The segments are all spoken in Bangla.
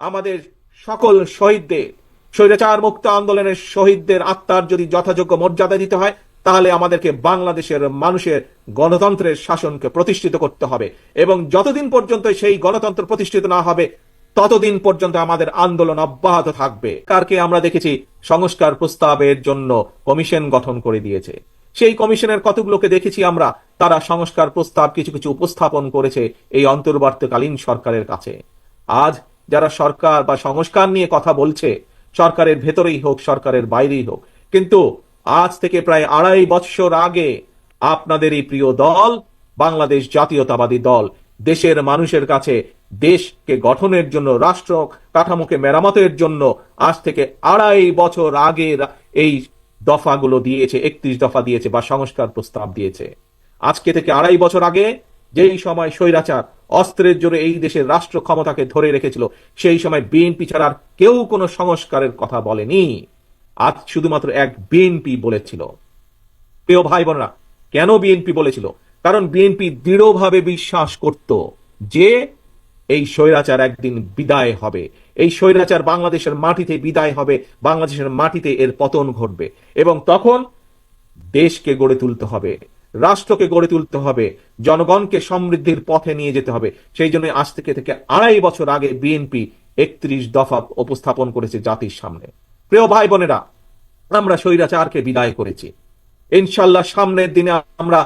আমাদের সকল শহীদদের স্বৈরাচার মুক্ত আন্দোলনের শহীদদের আত্মার যদি যথাযোগ্য মর্যাদা দিতে হয়, তাহলে আমাদেরকে বাংলাদেশের মানুষের গণতন্ত্রের শাসনকে প্রতিষ্ঠিত করতে হবে। এবং যতদিন পর্যন্ত সেই গণতন্ত্র প্রতিষ্ঠিত না হবে, ততদিন পর্যন্ত আমাদের আন্দোলন অব্যাহত থাকবে। কারকে আমরা দেখেছি, সংস্কার প্রস্তাবের জন্য কমিশন গঠন করে দিয়েছে। সেই কমিশনের কতগুলোকে দেখেছি আমরা, তারা সংস্কার প্রস্তাব কিছু কিছু উপস্থাপন করেছে এই অন্তর্বর্তীকালীন সরকারের কাছে। আজ যারা সরকার বা সংস্কার নিয়ে কথা বলছে, সরকারের ভেতরেই হোক, সরকারের বাইরেই হোক। কিন্তু আজ থেকে প্রায় আড়াই বৎসর আগে আপনাদের এই প্রিয় দল বাংলাদেশ জাতীয়তাবাদী দল, দেশের মানুষের কাছে দেশকে গঠনের জন্য, রাষ্ট্র কাঠামোকে মেরামতের জন্য আজ থেকে আড়াই বছর আগে এই দফাগুলো দিয়েছে, একত্রিশ দফা দিয়েছে বা সংস্কার প্রস্তাব দিয়েছে। আজকে থেকে আড়াই বছর আগে যেই সময় স্বৈরাচার অস্ত্রের জোরে এই দেশের রাষ্ট্র ক্ষমতাকে ধরে রেখেছিল। সেই সময় বিএনপি ছাড়া আর কেউ কোনো সংস্কারের কথা বলেনি। আজ শুধুমাত্র এক বিএনপি বলেছিল। প্রিয় ভাই বোনরা, কেন বিএনপি বলেছিল? কারণ বিএনপি দৃঢ়ভাবে বিশ্বাস করত যে এই স্বৈরাচার একদিন বিদায় হবে। এই স্বৈরাচার বাংলাদেশের মাটিতে বিদায় হবে, বাংলাদেশের মাটিতে এর পতন ঘটবে এবং তখন দেশকে গড়ে তুলতে হবে। রাষ্ট্রকে গড়ে তুলতে হবে, জনগণকে সমৃদ্ধির পথে নিয়ে যেতে হবে। সেই জন্য আজ থেকে থেকে আড়াই বছর আগে বিএনপি একত্রিশ দফা উপস্থাপন করেছে জাতির সামনে। প্রিয় ভাই বোনেরা, আমরা স্বৈরাচারকে বিদায় করেছি। ইনশাল্লাহ সামনের দিনে আমরা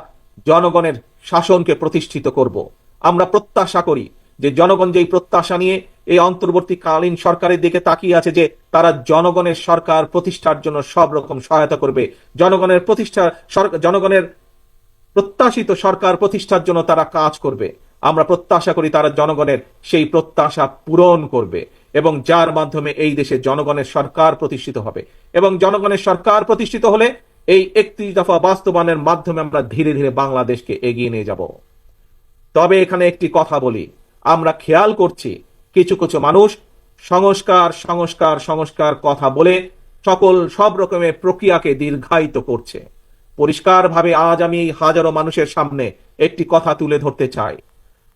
জনগণের শাসনকে প্রতিষ্ঠিত করব। আমরা প্রত্যাশা করি যে জনগণ যেই প্রত্যাশা নিয়ে এই অন্তর্বর্তীকালীন সরকারের দিকে তাকিয়ে আছে যে তারা জনগণের সরকার প্রতিষ্ঠার জন্য সব রকম সহায়তা করবে, জনগণের প্রতিষ্ঠা জনগণের প্রত্যাশিত সরকার প্রতিষ্ঠার জন্য তারা কাজ করবে। আমরা প্রত্যাশা করি তারা জনগণের সেই প্রত্যাশা পূরণ করবে এবং যার মাধ্যমে এই দেশে জনগণের সরকার প্রতিষ্ঠিত হবে। এবং জনগণের সরকার প্রতিষ্ঠিত হলে এই একত্রিশ দফা বাস্তবায়নের মাধ্যমে আমরা ধীরে ধীরে বাংলাদেশকে এগিয়ে নিয়ে যাব। তবে এখানে একটি কথা বলি। আমরা খেয়াল করছি, কিছু কিছু মানুষ সংস্কার সংস্কার সংস্কার কথা বলে সকল সব রকমের প্রক্রিয়াকে দীর্ঘায়িত করছে। পরিষ্কারভাবে আজ আমি এই হাজারো মানুষের সামনে একটি কথা তুলে ধরতে চাই।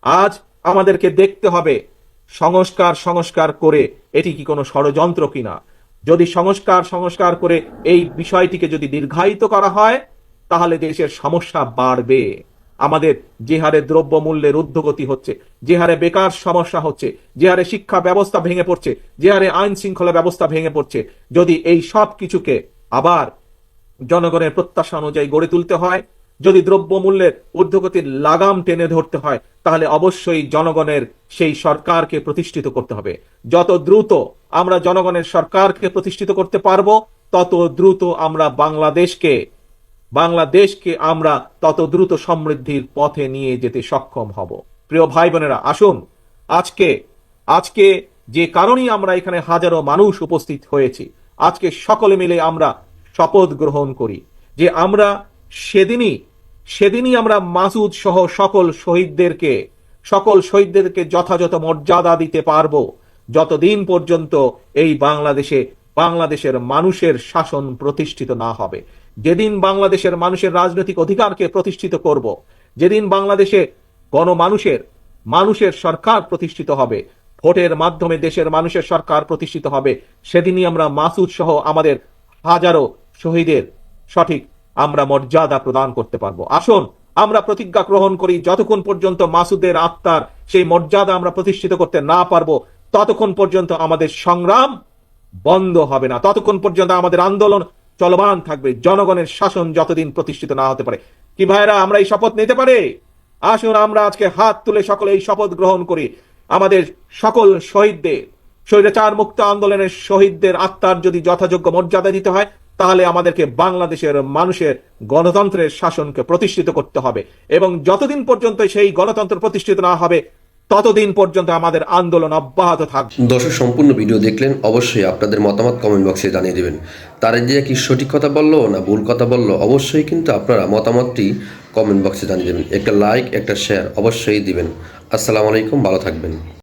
আজ আমাদেরকে দেখতে হবে সংস্কার সংস্কার করে এটি কি কোনো ষড়যন্ত্র কিনা। যদি সংস্কার সংস্কার করে এই বিষয়টিকে যদি দীর্ঘায়িত করা হয়, তাহলে দেশের সমস্যা বাড়বে। আমাদের যে হারে দ্রব্য মূল্যের ঊর্ধ্বগতি হচ্ছে, যে হারে বেকার সমস্যা হচ্ছে, যে হারে শিক্ষা ব্যবস্থা ভেঙে পড়ছে, যে হারে আইন শৃঙ্খলা ব্যবস্থা ভেঙে পড়ছে, যদি এই সব কিছুকে আবার জনগণের প্রত্যাশা অনুযায়ী গড়ে তুলতে হয়। যদি দ্রব্য মূল্যের ঊর্ধ্বগতির লাগাম টেনে ধরতে হয়, তাহলে অবশ্যই জনগণের সেই সরকারকে প্রতিষ্ঠিত করতে হবে। যত দ্রুত আমরা জনগণের সরকারকে প্রতিষ্ঠিত করতে পারব, তত দ্রুত আমরা বাংলাদেশকে বাংলাদেশকে আমরা তত দ্রুত সমৃদ্ধির পথে নিয়ে যেতে সক্ষম হব। প্রিয় ভাই বোনেরা আসুন আজকে আজকে যে কারণেই আমরা এখানে হাজারো মানুষ উপস্থিত হয়েছি, আজকে সকলে মিলে আমরা শপথ গ্রহণ করি যে আমরা সেদিনই সেদিনই আমরা মাসুদ সহ সকল শহীদদেরকে সকল শহীদদেরকে যথাযথ মর্যাদা দিতে পারব যতদিন পর্যন্ত এই বাংলাদেশে, বাংলাদেশের মানুষের শাসন প্রতিষ্ঠিত না হবে। যেদিন বাংলাদেশের মানুষের রাজনৈতিক অধিকারকে প্রতিষ্ঠিত করব, যেদিন বাংলাদেশে গণমানুষের, মানুষের সরকার প্রতিষ্ঠিত হবে, ভোটের মাধ্যমে দেশের মানুষের সরকার প্রতিষ্ঠিত হবে, সেদিনই আমরা মাসুদ সহ আমাদের হাজারো শহীদের সঠিক আমরা মর্যাদা প্রদান করতে পারব। আসুন, আমরা প্রতিজ্ঞা গ্রহণ করি, যতক্ষণ পর্যন্ত মাসুদের আত্মার সেই মর্যাদা আমরা প্রতিষ্ঠিত করতে না পারব, ততক্ষণ পর্যন্ত আমাদের সংগ্রাম বন্ধ হবে না। ততক্ষণ পর্যন্ত আমাদের আন্দোলন চলমান থাকবে। জনগণের শাসন যতদিন প্রতিষ্ঠিত না হতে পারে। কি ভাইরা, আমরা এই শপথ নিতে পারে? আসুন, আমরা আজকে হাত তুলে সকলে এই শপথ গ্রহণ করি। আমাদের সকল শহীদদের স্বৈরাচার মুক্ত আন্দোলনের শহীদদের আত্মার যদি যথাযোগ্য মর্যাদা দিতে হয় তাহলে আমাদেরকে বাংলাদেশের মানুষের গণতন্ত্রের শাসনকে প্রতিষ্ঠিত করতে হবে। এবং যতদিন পর্যন্ত সেই গণতন্ত্র প্রতিষ্ঠিত না হবে, ততদিন পর্যন্ত আমাদের আন্দোলন অব্যাহত থাকবে। দর্শক, সম্পূর্ণ ভিডিও দেখলেন, অবশ্যই আপনাদের মতামত কমেন্ট বক্সে জানিয়ে দেবেন। তারা যে কি সঠিক কথা বলল না ভুল কথা বলল? অবশ্যই কিন্তু আপনারা মতামতটি কমেন্ট বক্সে জানিয়ে দেবেন। একটা লাইক একটা শেয়ার অবশ্যই দিবেন। আসসালামু আলাইকুম, ভালো থাকবেন।